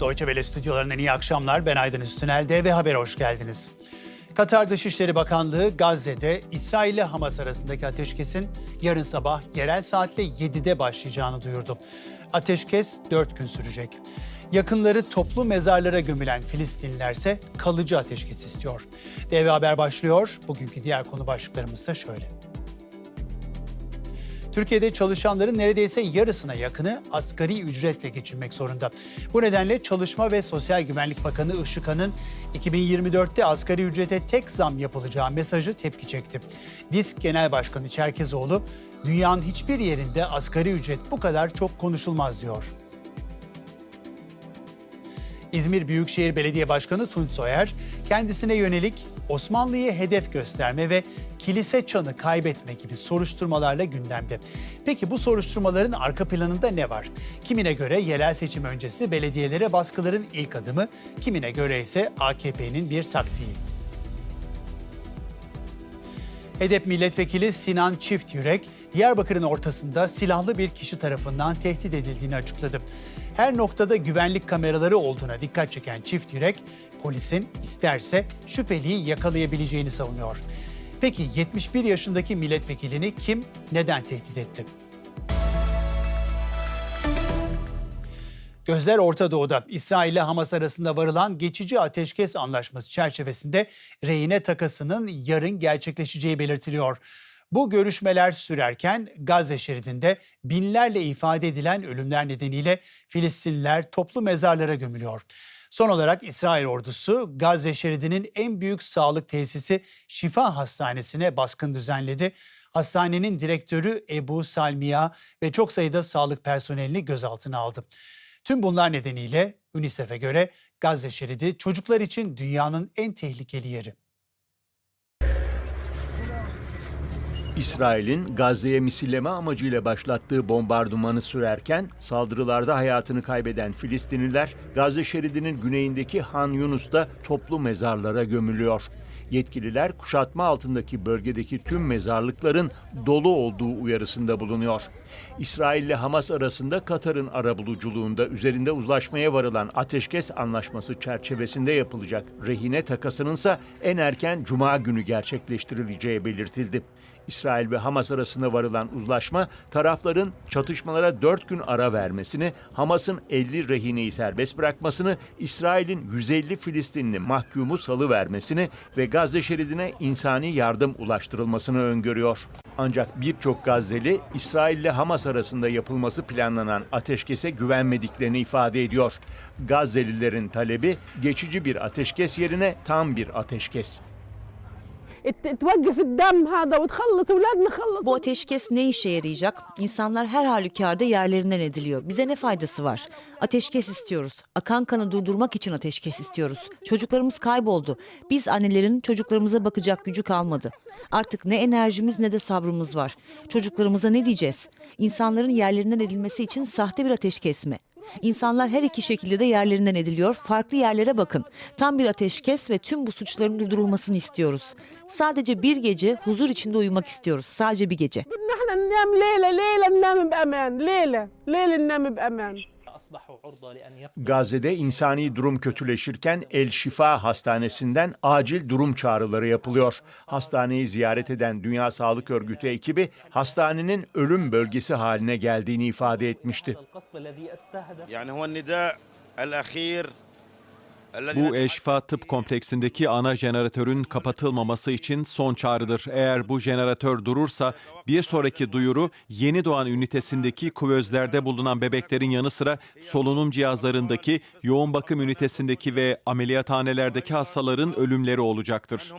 Deutsche Welle stüdyolarından iyi akşamlar. Ben Aydın Üstünel. DV Haber'e hoş geldiniz. Katar Dışişleri Bakanlığı Gazze'de İsrail ile Hamas arasındaki ateşkesin yarın sabah yerel saatle 7'de başlayacağını duyurdu. Ateşkes 4 gün sürecek. Yakınları toplu mezarlara gömülen Filistinlilerse kalıcı ateşkes istiyor. DV Haber başlıyor. Bugünkü diğer konu başlıklarımız ise şöyle. Türkiye'de çalışanların neredeyse yarısına yakını asgari ücretle geçinmek zorunda. Bu nedenle Çalışma ve Sosyal Güvenlik Bakanı Işıkhan'ın 2024'te asgari ücrete tek zam yapılacağı mesajı tepki çekti. DİSK Genel Başkanı Çerkezoğlu, dünyanın hiçbir yerinde asgari ücret bu kadar çok konuşulmaz diyor. İzmir Büyükşehir Belediye Başkanı Tunç Soyer, kendisine yönelik Osmanlı'yı hedef gösterme ve kilise çanı kaybetme gibi soruşturmalarla gündemde. Peki bu soruşturmaların arka planında ne var? Kimine göre yerel seçim öncesi belediyelere baskıların ilk adımı, kimine göre ise AKP'nin bir taktiği. HEDEP milletvekili Sinan Çift Yürek, Diyarbakır'ın ortasında silahlı bir kişi tarafından tehdit edildiğini açıkladı. Her noktada güvenlik kameraları olduğuna dikkat çeken Çift Yürek, polisin isterse şüpheliyi yakalayabileceğini savunuyor. Peki 71 yaşındaki milletvekilini kim neden tehdit etti? Gözler Orta Doğu'da İsrail ile Hamas arasında varılan geçici ateşkes anlaşması çerçevesinde rehine takasının yarın gerçekleşeceği belirtiliyor. Bu görüşmeler sürerken Gazze şeridinde binlerle ifade edilen ölümler nedeniyle Filistinliler toplu mezarlara gömülüyor. Son olarak İsrail ordusu Gazze şeridinin en büyük sağlık tesisi Şifa Hastanesi'ne baskın düzenledi. Hastanenin direktörü Ebu Salmiya ve çok sayıda sağlık personelini gözaltına aldı. Tüm bunlar nedeniyle UNICEF'e göre Gazze şeridi çocuklar için dünyanın en tehlikeli yeri. İsrail'in Gazze'ye misilleme amacıyla başlattığı bombardımanı sürerken saldırılarda hayatını kaybeden Filistinliler Gazze şeridinin güneyindeki Han Yunus'ta toplu mezarlara gömülüyor. Yetkililer kuşatma altındaki bölgedeki tüm mezarlıkların dolu olduğu uyarısında bulunuyor. İsrail ile Hamas arasında Katar'ın arabuluculuğunda üzerinde uzlaşmaya varılan ateşkes anlaşması çerçevesinde yapılacak rehine takasının ise en erken cuma günü gerçekleştirileceği belirtildi. İsrail ve Hamas arasında varılan uzlaşma tarafların çatışmalara 4 gün ara vermesini, Hamas'ın 50 rehineyi serbest bırakmasını, İsrail'in 150 Filistinli mahkumu salı vermesini ve Gazze şeridine insani yardım ulaştırılmasını öngörüyor. Ancak birçok Gazze'li İsrail ile Hamas arasında yapılması planlanan ateşkese güvenmediklerini ifade ediyor. Gazze'lilerin talebi geçici bir ateşkes yerine tam bir ateşkes. Bu ateşkes ne işe yarayacak? İnsanlar her halükarda yerlerinden ediliyor. Bize ne faydası var? Ateşkes istiyoruz. Akan kanı durdurmak için ateşkes istiyoruz. Çocuklarımız kayboldu. Biz annelerin çocuklarımıza bakacak gücü kalmadı. Artık ne enerjimiz ne de sabrımız var. Çocuklarımıza ne diyeceğiz? İnsanların yerlerinden edilmesi için sahte bir ateşkes mi? İnsanlar her iki şekilde de yerlerinden ediliyor. Farklı yerlere bakın. Tam bir ateşkes ve tüm bu suçların durdurulmasını istiyoruz. Sadece bir gece huzur içinde uyumak istiyoruz. Sadece bir gece. Gazze'de insani durum kötüleşirken El Şifa Hastanesi'nden acil durum çağrıları yapılıyor. Hastaneyi ziyaret eden Dünya Sağlık Örgütü ekibi hastanenin ölüm bölgesi haline geldiğini ifade etmişti. Yani bu Eşfa Tıp Kompleksindeki ana jeneratörün kapatılmaması için son çağrıdır. Eğer bu jeneratör durursa bir sonraki duyuru yeni doğan ünitesindeki kuvözlerde bulunan bebeklerin yanı sıra solunum cihazlarındaki, yoğun bakım ünitesindeki ve ameliyathanelerdeki hastaların ölümleri olacaktır.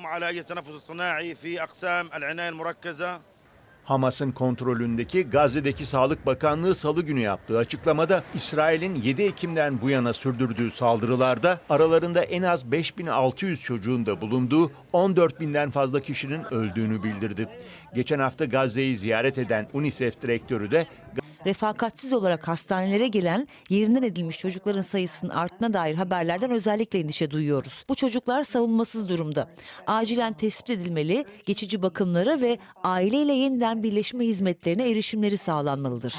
Hamas'ın kontrolündeki Gazze'deki Sağlık Bakanlığı salı günü yaptığı açıklamada İsrail'in 7 Ekim'den bu yana sürdürdüğü saldırılarda aralarında en az 5600 çocuğun da bulunduğu 14 binden fazla kişinin öldüğünü bildirdi. Geçen hafta Gazze'yi ziyaret eden UNICEF direktörü de refakatsiz olarak hastanelere gelen yerinden edilmiş çocukların sayısının arttığına dair haberlerden özellikle endişe duyuyoruz. Bu çocuklar savunmasız durumda. Acilen tespit edilmeli, geçici bakımlara ve aileyle yeniden birleşme hizmetlerine erişimleri sağlanmalıdır.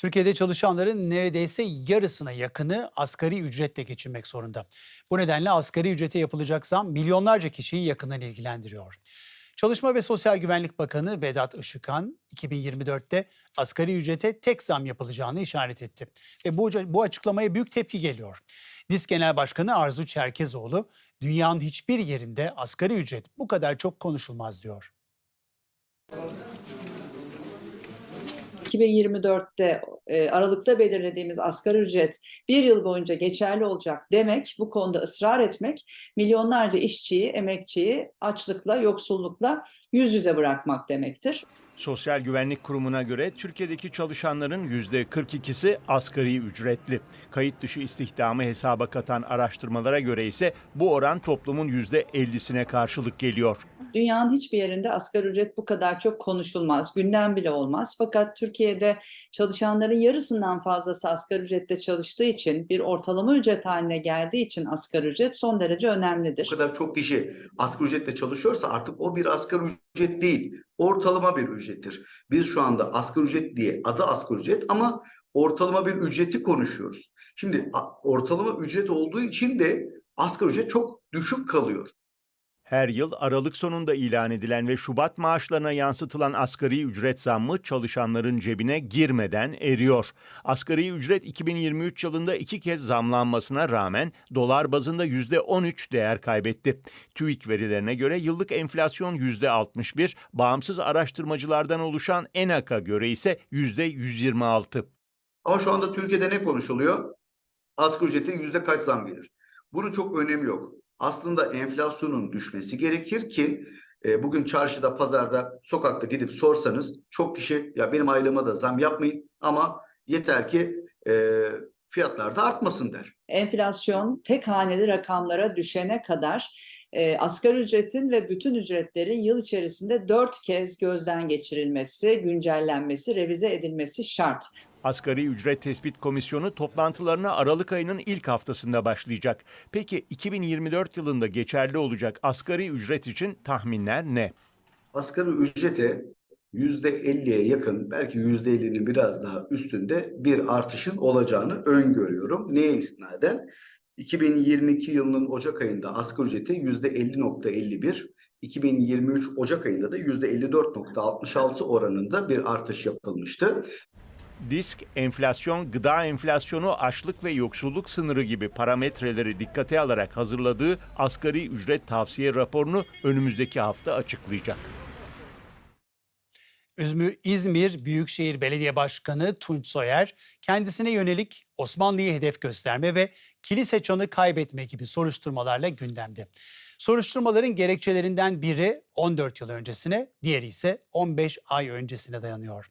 Türkiye'de çalışanların neredeyse yarısına yakını asgari ücretle geçinmek zorunda. Bu nedenle asgari ücrete yapılacak zam milyonlarca kişiyi yakından ilgilendiriyor. Çalışma ve Sosyal Güvenlik Bakanı Vedat Işıkhan 2024'te asgari ücrete tek zam yapılacağını işaret etti. Ve bu, bu açıklamaya büyük tepki geliyor. DİSK Genel Başkanı Arzu Çerkezoğlu, dünyanın hiçbir yerinde asgari ücret bu kadar çok konuşulmaz diyor. 2024'te e, Aralık'ta belirlediğimiz asgari ücret bir yıl boyunca geçerli olacak demek, bu konuda ısrar etmek milyonlarca işçiyi, emekçiyi açlıkla, yoksullukla yüz yüze bırakmak demektir. Sosyal Güvenlik Kurumu'na göre Türkiye'deki çalışanların %42'si asgari ücretli. Kayıt dışı istihdamı hesaba katan araştırmalara göre ise bu oran toplumun %50'sine karşılık geliyor. Dünyanın hiçbir yerinde asgari ücret bu kadar çok konuşulmaz, gündem bile olmaz. Fakat Türkiye'de çalışanların yarısından fazlası asgari ücretle çalıştığı için, bir ortalama ücret haline geldiği için asgari ücret son derece önemlidir. Bu kadar çok kişi asgari ücretle çalışıyorsa artık o bir asgari ücret değil, ortalama bir ücrettir. Biz şu anda asgari ücret diye adı asgari ücret ama ortalama bir ücreti konuşuyoruz. Şimdi ortalama ücret olduğu için de asgari ücret çok düşük kalıyor. Her yıl Aralık sonunda ilan edilen ve Şubat maaşlarına yansıtılan asgari ücret zammı çalışanların cebine girmeden eriyor. Asgari ücret 2023 yılında iki kez zamlanmasına rağmen dolar bazında %13 değer kaybetti. TÜİK verilerine göre yıllık enflasyon %61, bağımsız araştırmacılardan oluşan ENAK'a göre ise %126. Ama şu anda Türkiye'de ne konuşuluyor? Asgari ücrete yüzde kaç zam gelir? Bunun çok önemi yok. Aslında enflasyonun düşmesi gerekir ki e, bugün çarşıda, pazarda, sokakta gidip sorsanız çok kişi ya benim aylığıma da zam yapmayın ama yeter ki e, fiyatlar da artmasın der. Enflasyon tek haneli rakamlara düşene kadar e, asgari ücretin ve bütün ücretlerin yıl içerisinde dört kez gözden geçirilmesi, güncellenmesi, revize edilmesi şart. Asgari Ücret Tespit Komisyonu toplantılarına Aralık ayının ilk haftasında başlayacak. Peki 2024 yılında geçerli olacak asgari ücret için tahminler ne? Asgari ücrete yüzde 50'ye yakın belki yüzde 50'nin biraz daha üstünde bir artışın olacağını öngörüyorum. Neye istinaden? 2022 yılının Ocak ayında asgari yüzde 50.51, 2023 Ocak ayında da yüzde 54.66 oranında bir artış yapılmıştı. Disk, enflasyon, gıda enflasyonu, açlık ve yoksulluk sınırı gibi parametreleri dikkate alarak hazırladığı asgari ücret tavsiye raporunu önümüzdeki hafta açıklayacak. Üzmü İzmir Büyükşehir Belediye Başkanı Tunç Soyer kendisine yönelik Osmanlı'yı hedef gösterme ve kilise çanı kaybetme gibi soruşturmalarla gündemde. Soruşturmaların gerekçelerinden biri 14 yıl öncesine, diğeri ise 15 ay öncesine dayanıyor.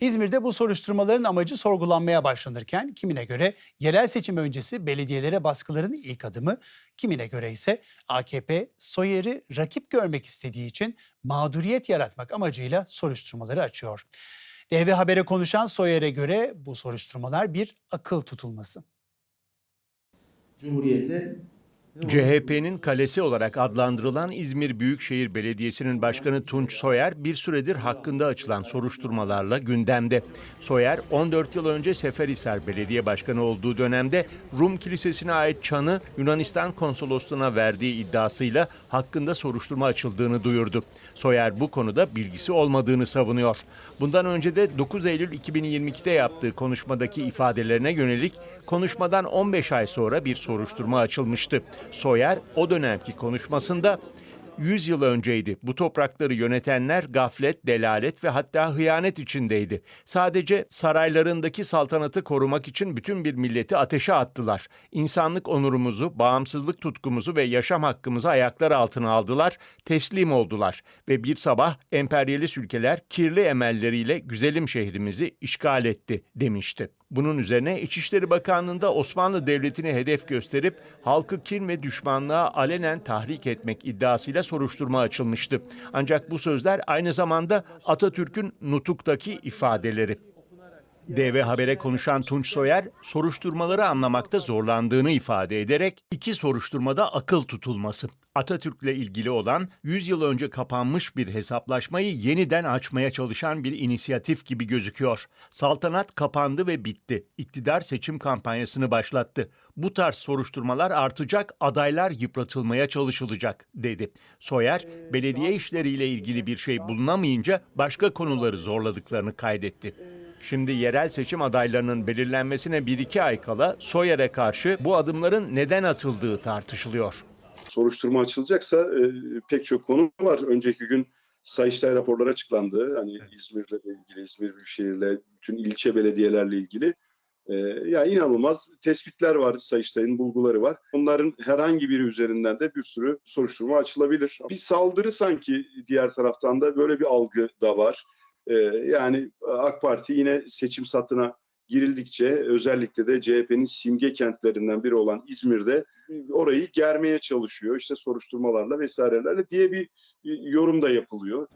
İzmir'de bu soruşturmaların amacı sorgulanmaya başlanırken kimine göre yerel seçim öncesi belediyelere baskıların ilk adımı, kimine göre ise AKP Soyer'i rakip görmek istediği için mağduriyet yaratmak amacıyla soruşturmaları açıyor. DV Haber'e konuşan Soyer'e göre bu soruşturmalar bir akıl tutulması. Cumhuriyete CHP'nin kalesi olarak adlandırılan İzmir Büyükşehir Belediyesi'nin başkanı Tunç Soyer bir süredir hakkında açılan soruşturmalarla gündemde. Soyer 14 yıl önce Seferhisar Belediye Başkanı olduğu dönemde Rum Kilisesi'ne ait çanı Yunanistan konsolosluğuna verdiği iddiasıyla hakkında soruşturma açıldığını duyurdu. Soyer bu konuda bilgisi olmadığını savunuyor. Bundan önce de 9 Eylül 2022'de yaptığı konuşmadaki ifadelerine yönelik konuşmadan 15 ay sonra bir soruşturma açılmıştı. Soyer o dönemki konuşmasında 100 yıl önceydi. Bu toprakları yönetenler gaflet, delalet ve hatta hıyanet içindeydi. Sadece saraylarındaki saltanatı korumak için bütün bir milleti ateşe attılar. İnsanlık onurumuzu, bağımsızlık tutkumuzu ve yaşam hakkımızı ayaklar altına aldılar, teslim oldular. Ve bir sabah emperyalist ülkeler kirli emelleriyle güzelim şehrimizi işgal etti demişti. Bunun üzerine İçişleri Bakanlığı'nda Osmanlı Devleti'ni hedef gösterip halkı kin ve düşmanlığa alenen tahrik etmek iddiasıyla soruşturma açılmıştı. Ancak bu sözler aynı zamanda Atatürk'ün nutuktaki ifadeleri. DV Haber'e konuşan Tunç Soyer, soruşturmaları anlamakta zorlandığını ifade ederek iki soruşturmada akıl tutulması. Atatürk'le ilgili olan 100 yıl önce kapanmış bir hesaplaşmayı yeniden açmaya çalışan bir inisiyatif gibi gözüküyor. Saltanat kapandı ve bitti. İktidar seçim kampanyasını başlattı. Bu tarz soruşturmalar artacak, adaylar yıpratılmaya çalışılacak dedi. Soyer, belediye işleriyle ilgili bir şey bulunamayınca başka konuları zorladıklarını kaydetti. Şimdi yerel seçim adaylarının belirlenmesine bir iki ay kala Soyer'e karşı bu adımların neden atıldığı tartışılıyor. soruşturma açılacaksa e, pek çok konu var. Önceki gün Sayıştay raporları açıklandı. Hani İzmir'le ilgili, İzmir Büyükşehir'le, bütün ilçe belediyelerle ilgili. E, ya inanılmaz tespitler var Sayıştay'ın bulguları var. Onların herhangi biri üzerinden de bir sürü soruşturma açılabilir. Bir saldırı sanki diğer taraftan da böyle bir algı da var. E, yani AK Parti yine seçim satına girildikçe özellikle de CHP'nin simge kentlerinden biri olan İzmir'de orayı germeye çalışıyor işte soruşturmalarla vesairelerle diye bir yorum da yapılıyor.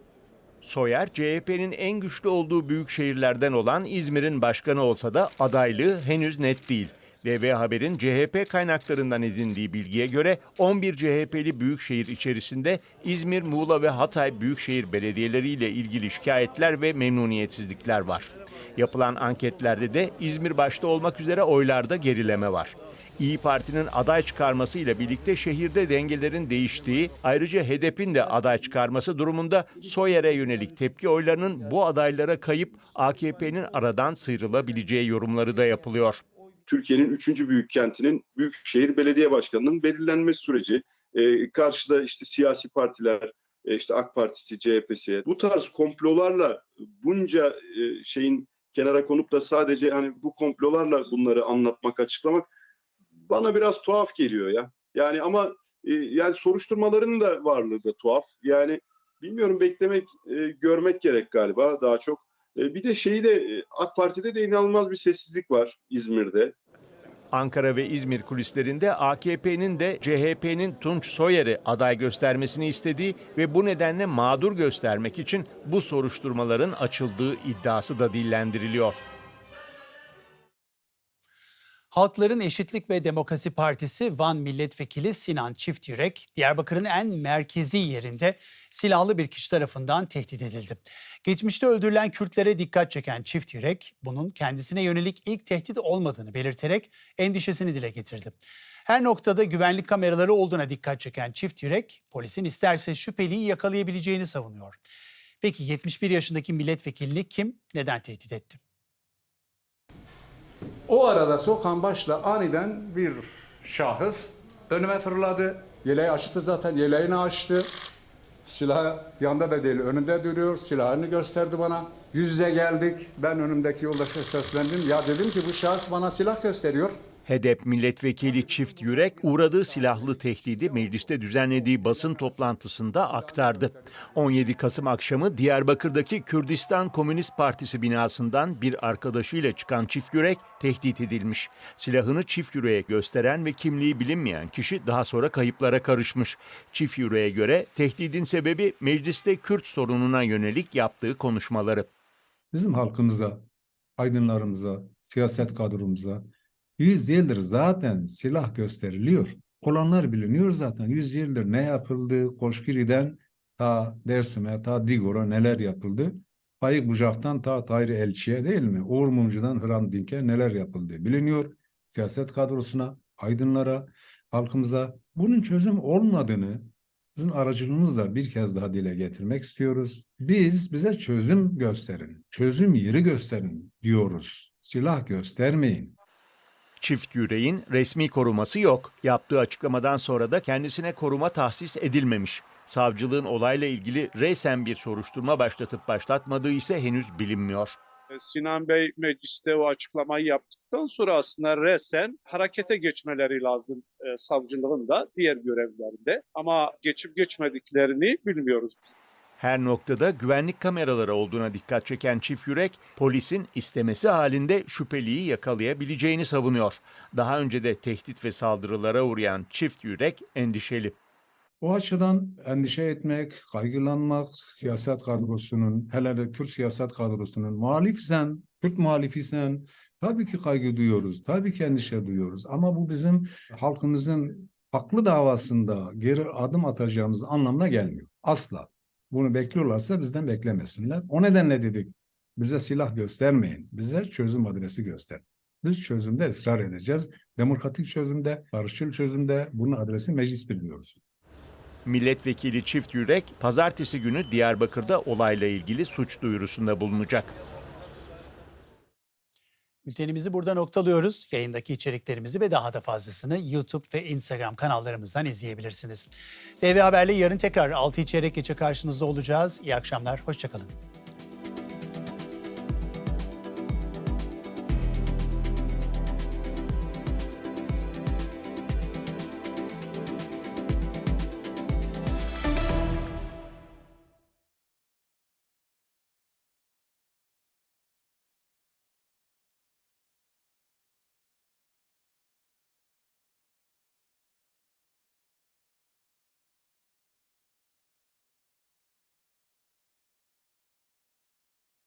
Soyer, CHP'nin en güçlü olduğu büyük şehirlerden olan İzmir'in başkanı olsa da adaylığı henüz net değil. DV Haber'in CHP kaynaklarından edindiği bilgiye göre 11 CHP'li büyükşehir içerisinde İzmir, Muğla ve Hatay büyükşehir belediyeleriyle ilgili şikayetler ve memnuniyetsizlikler var. Yapılan anketlerde de İzmir başta olmak üzere oylarda gerileme var. İyi Parti'nin aday çıkarmasıyla birlikte şehirde dengelerin değiştiği, ayrıca HDP'nin de aday çıkarması durumunda Soyer'e yönelik tepki oylarının bu adaylara kayıp AKP'nin aradan sıyrılabileceği yorumları da yapılıyor. Türkiye'nin üçüncü büyük kentinin Büyükşehir Belediye Başkanı'nın belirlenmesi süreci. Ee, karşıda işte siyasi partiler, e, işte AK Partisi, CHP'si bu tarz komplolarla bunca e, şeyin kenara konup da sadece hani bu komplolarla bunları anlatmak, açıklamak bana biraz tuhaf geliyor ya. Yani ama e, yani soruşturmaların da varlığı da tuhaf. Yani bilmiyorum beklemek, e, görmek gerek galiba daha çok. E, bir de şeyi de e, AK Parti'de de inanılmaz bir sessizlik var İzmir'de. Ankara ve İzmir kulislerinde AKP'nin de CHP'nin Tunç Soyer'i aday göstermesini istediği ve bu nedenle mağdur göstermek için bu soruşturmaların açıldığı iddiası da dillendiriliyor. Halkların Eşitlik ve Demokrasi Partisi Van Milletvekili Sinan Çiftyürek, Diyarbakır'ın en merkezi yerinde silahlı bir kişi tarafından tehdit edildi. Geçmişte öldürülen Kürtlere dikkat çeken Çiftyürek, bunun kendisine yönelik ilk tehdit olmadığını belirterek endişesini dile getirdi. Her noktada güvenlik kameraları olduğuna dikkat çeken Çiftyürek, polisin isterse şüpheliyi yakalayabileceğini savunuyor. Peki 71 yaşındaki milletvekilini kim, neden tehdit etti? O arada sokan başla aniden bir şahıs önüme fırladı. Yeleği açtı zaten. Yeleğini açtı. Silah yanında da değil önünde duruyor. Silahını gösterdi bana. Yüz yüze geldik. Ben önümdeki yoldaşa seslendim. Ya dedim ki bu şahıs bana silah gösteriyor. HEDEP milletvekili Çift Yürek uğradığı silahlı tehdidi mecliste düzenlediği basın toplantısında aktardı. 17 Kasım akşamı Diyarbakır'daki Kürdistan Komünist Partisi binasından bir arkadaşıyla çıkan Çift Yürek tehdit edilmiş. Silahını Çift Yürek'e gösteren ve kimliği bilinmeyen kişi daha sonra kayıplara karışmış. Çift Yürek'e göre tehdidin sebebi mecliste Kürt sorununa yönelik yaptığı konuşmaları. Bizim halkımıza, aydınlarımıza, siyaset kadromuza yüz yıldır zaten silah gösteriliyor. Olanlar biliniyor zaten. Yüz yıldır ne yapıldı? Koşkiri'den ta Dersim'e, ta Digor'a neler yapıldı? Bayık Bucak'tan ta Tahir Elçi'ye değil mi? Uğur Mumcu'dan Hrant Dink'e neler yapıldı? Biliniyor. Siyaset kadrosuna, aydınlara, halkımıza bunun çözüm olmadığını sizin aracılığınızla bir kez daha dile getirmek istiyoruz. Biz bize çözüm gösterin, çözüm yeri gösterin diyoruz. Silah göstermeyin. Çift yüreğin resmi koruması yok. Yaptığı açıklamadan sonra da kendisine koruma tahsis edilmemiş. Savcılığın olayla ilgili resen bir soruşturma başlatıp başlatmadığı ise henüz bilinmiyor. Sinan Bey mecliste o açıklamayı yaptıktan sonra aslında resen harekete geçmeleri lazım e, savcılığın da diğer görevlerinde. Ama geçip geçmediklerini bilmiyoruz. Her noktada güvenlik kameraları olduğuna dikkat çeken çift yürek, polisin istemesi halinde şüpheliyi yakalayabileceğini savunuyor. Daha önce de tehdit ve saldırılara uğrayan çift yürek endişeli. O açıdan endişe etmek, kaygılanmak, siyaset kadrosunun, hele de Kürt siyaset kadrosunun muhalifsen, Kürt muhalifisen tabii ki kaygı duyuyoruz, tabii ki endişe duyuyoruz. Ama bu bizim halkımızın haklı davasında geri adım atacağımız anlamına gelmiyor. Asla. Bunu bekliyorlarsa bizden beklemesinler. O nedenle dedik, bize silah göstermeyin, bize çözüm adresi göster. Biz çözümde ısrar edeceğiz. Demokratik çözümde, barışçıl çözümde bunun adresi meclis biliyoruz. Milletvekili Çift Yürek, pazartesi günü Diyarbakır'da olayla ilgili suç duyurusunda bulunacak. Bültenimizi burada noktalıyoruz. Yayındaki içeriklerimizi ve daha da fazlasını YouTube ve Instagram kanallarımızdan izleyebilirsiniz. TV Haber'le yarın tekrar 6 çeyrek geçe karşınızda olacağız. İyi akşamlar, hoşçakalın.